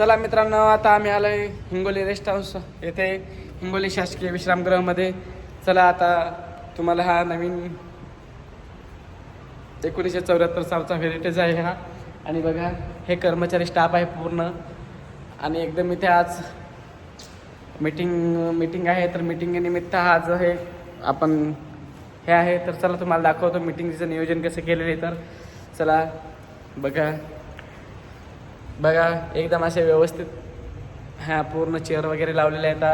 चला मित्रांनो आता आम्ही आलो आहे हिंगोली रेस्ट हाऊस येथे. हिंगोली शासकीय विश्रामगृहामध्ये. चला आता तुम्हाला हा नवीन एकोणीसशे चौऱ्याहत्तर सालचा हेरिटेज आहे हा. आणि बघा हे कर्मचारी स्टाफ आहे पूर्ण. आणि एकदम इथे आज मीटिंग मीटिंग आहे तर मीटिंगनिमित्त आज हे आपण हे आहे. तर चला तुम्हाला दाखवतो मीटिंगचं नियोजन कसं केलेलं आहे. तर चला बघा. बघा एकदम असे व्यवस्थित ह्या पूर्ण चेअर वगैरे लावलेले आहेत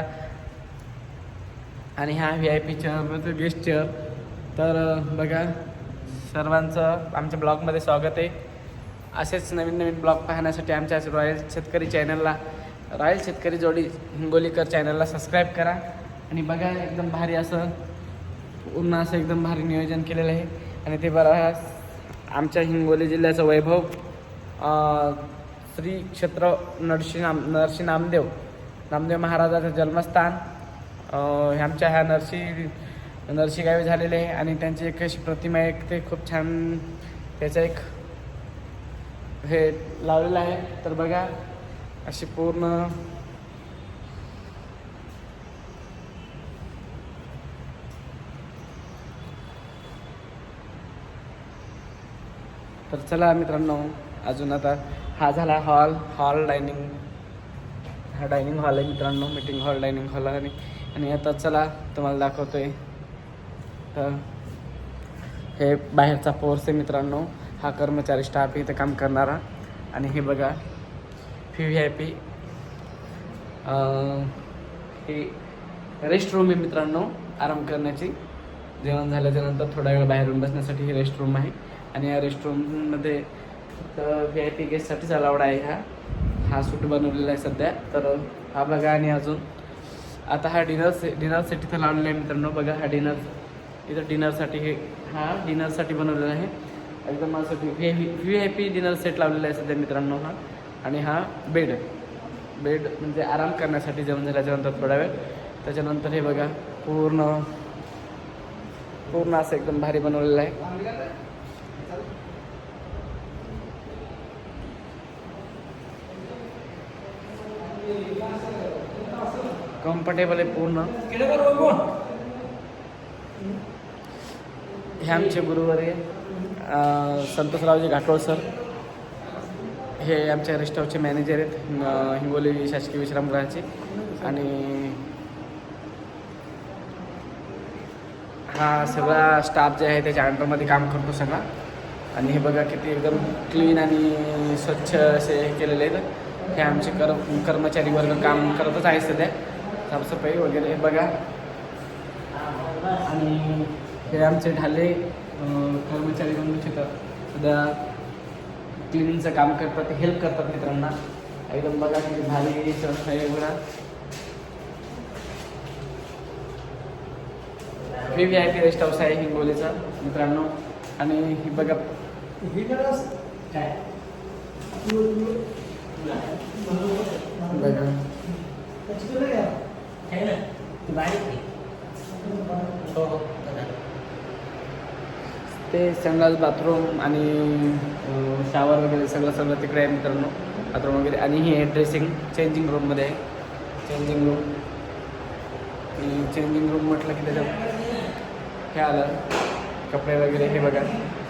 आणि ह्या V I P chair guest chair तर बघा सर्वांचं आमच्या ब्लॉगमध्ये स्वागत आहे. असेच नवीन नवीन ब्लॉग पाहण्यासाठी आमच्या रॉयल शेतकरी चॅनलला रॉयल शेतकरी जोडी हिंगोलीकर चॅनलला सबस्क्राईब करा. आणि बघा एकदम भारी असं पूर्ण असं एकदम भारी नियोजन केलेलं आहे. आणि ते बघा आमच्या हिंगोली जिल्ह्याचं वैभव श्री क्षेत्र नरशी नाम नरशी नामदेव नामदेव महाराजाचं जन्मस्थान. आमच्या ह्या नरशी नरशी गावी झालेले आहे आणि त्यांची एक अशी प्रतिमा आहे एक ते खूप छान त्याचं एक हे लावलेलं आहे. तर बघा अशी पूर्ण तर चला मित्रांनो अजून आता हा झाला हॉल हॉल डायनिंग. हा डायनिंग हॉल आहे मित्रांनो मीटिंग हॉल डायनिंग हॉल आणि आणि आता चला तुम्हाला दाखवतोय. तर हे बाहेरचा पोर्स आहे मित्रांनो. हा कर्मचारी स्टाफ इथं काम करणारा. आणि हे बघा व्ही व्ही आय पी हे रेस्ट रूम आहे मित्रांनो आराम करण्याची. जेवण झाल्याच्यानंतर थोडा वेळ बाहेरून बसण्यासाठी हे रेस्ट रूम आहे. आणि या रेस्ट रूममध्ये तर व्ही आय पी गेस्टसाठीच अलाउड आहे हा. हा सूट बनवलेला आहे सध्या. तर हा बघा आणि अजून. आता हा डिनर से डिनर सेट इथं लावलेला आहे मित्रांनो. बघा हा डिनर इथं डिनरसाठी हे हा डिनरसाठी बनवलेला आहे. एकदम असं V V I P dinner set लावलेला आहे सध्या मित्रांनो हा. आणि हा बेड बेड म्हणजे आराम करण्यासाठी जेवण झाल्याच्यानंतर थोडा वेळ. त्याच्यानंतर हे बघा पूर्ण पूर्ण असं एकदम भारी बनवलेलं आहे. कम्फर्टेबल आहे पूर्ण. हे आमचे गुरुवार आहे संतोषरावजी घाटोळ सर. हे आमच्या रेस्ट हाऊसचे मॅनेजर आहेत. हिंगोली शासकीय विश्रामगृहाचे. आणि हा सगळा स्टाफ जे आहे त्याच्या अंडरमध्ये काम करतो सगळा. आणि हे बघा किती एकदम क्लीन आणि स्वच्छ असे हे केलेले आहेत. हे आमचे कर कर्मचारी वर्ग काम करतच आहे सध्या. साफसफाई वगैरे बघा. आणि हे आमचे ढाले कर्मचारी म्हणून शकतात सध्या क्लिनिंगचं काम करतात हेल्प करतात मित्रांना. एकदम बघा की ढाले संस्था एवढा बघा. V V I P rest house आहे हिंगोलीचा मित्रांनो. आणि ही बघा. काय? बघा ते संडास बाथरूम आणि शावर वगैरे सगळं सगळं तिकडे आहे मित्रांनो बाथरूम वगैरे. आणि हे ड्रेसिंग चेंजिंग रूममध्ये आहे. चेंजिंग रूम आणि चेंजिंग रूम म्हटलं की त्याच्यात हे आलं. कपडे वगैरे हे बघा.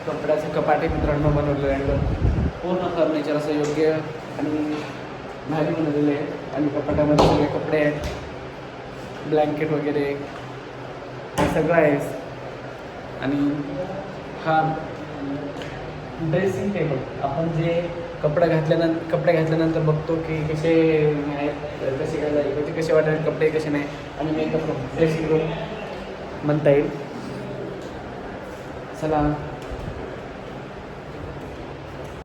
कपड्याचं कपाटे मित्रांनो बनवलेलं आहे पूर्ण फर्निचर असं योग्य आणि भारी बनवलेलं आहे. आणि कपाटामध्ये सगळे कपडे आहेत. ब्लँकेट वगैरे. हे सगळं आहे. आणि हा ड्रेसिंग टेबल आपण जे कपडे घातल्यानंतर कपडे घातल्यानंतर बघतो की कसे आहेत कसे घालायचे म्हणजे कसे वाटायचे कपडे कसे नाही आणि मेकअप ड्रेसिंग रूम म्हणता येईल. चला.